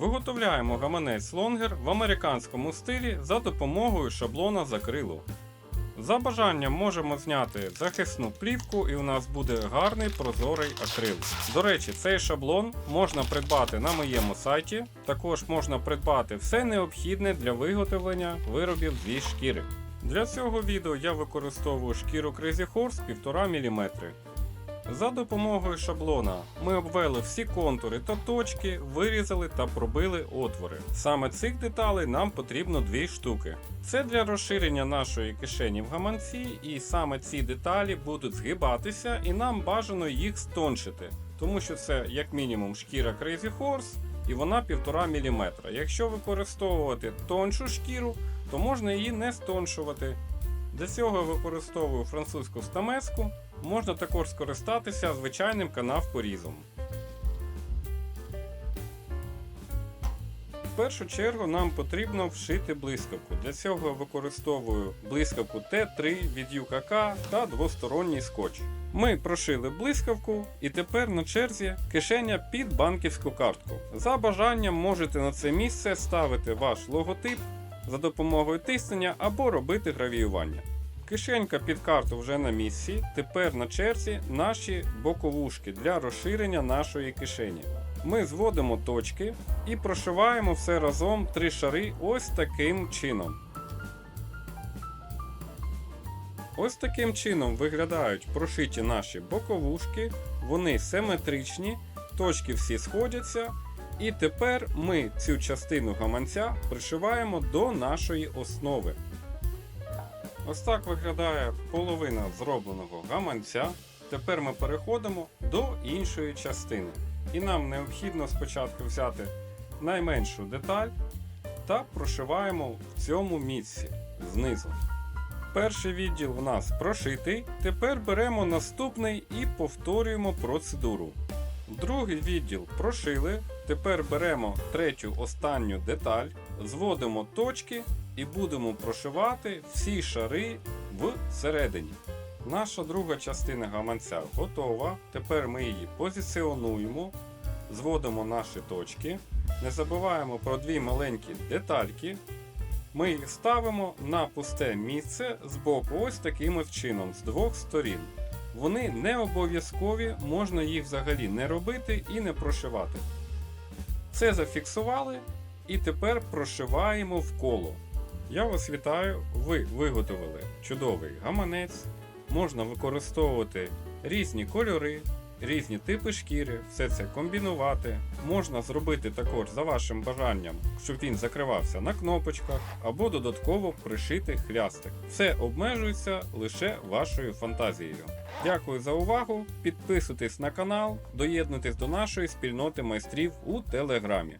Виготовляємо гаманець лонгер в американському стилі за допомогою шаблона з акрилу. За бажанням можемо зняти захисну плівку і у нас буде гарний прозорий акрил. До речі, цей шаблон можна придбати на моєму сайті. Також можна придбати все необхідне для виготовлення виробів зі шкіри. Для цього відео я використовую шкіру Crazy Horse 1,5 мм. За допомогою шаблона ми обвели всі контури та точки, вирізали та пробили отвори. Саме цих деталей нам потрібно дві штуки. Це для розширення нашої кишені в гаманці, і саме ці деталі будуть згибатися, і нам бажано їх стоншити, тому що це як мінімум шкіра Crazy Horse, і вона 1,5 мм. Якщо використовувати тоншу шкіру, то можна її не стоншувати. Для цього я використовую французьку стамеску, можна також скористатися звичайним канав-порізом. В першу чергу нам потрібно вшити блискавку. Для цього використовую блискавку Т3 від UKK та двосторонній скотч. Ми прошили блискавку і тепер на черзі кишеня під банківську картку. За бажанням можете на це місце ставити ваш логотип за допомогою тиснення або робити гравіювання. Кишенька під карту вже на місці. Тепер на черзі наші боковушки для розширення нашої кишені. Ми зводимо точки і прошиваємо все разом три шари ось таким чином. Ось таким чином виглядають прошиті наші боковушки, вони симетричні, точки всі сходяться. І тепер ми цю частину гаманця пришиваємо до нашої основи. Ось так виглядає половина зробленого гаманця. Тепер ми переходимо до іншої частини. І нам необхідно спочатку взяти найменшу деталь та прошиваємо в цьому місці знизу. Перший відділ у нас прошитий. Тепер беремо наступний і повторюємо процедуру. Другий відділ прошили. Тепер беремо третю останню деталь, зводимо точки і будемо прошивати всі шари всередині. Наша друга частина гаманця готова. Тепер ми її позиціонуємо, зводимо наші точки. Не забуваємо про дві маленькі детальки. Ми їх ставимо на пусте місце з боку ось таким чином, з двох сторін. Вони не обов'язкові, можна їх взагалі не робити і не прошивати. Це зафіксували і тепер прошиваємо в коло. Я вас вітаю, ви виготовили чудовий гаманець. Можна використовувати різні кольори, різні типи шкіри, все це комбінувати. Можна зробити також за вашим бажанням, щоб він закривався на кнопочках або додатково пришити хлястик. Все обмежується лише вашою фантазією. Дякую за увагу. Підписуйтесь на канал, доєднуйтесь до нашої спільноти майстрів у телеграмі.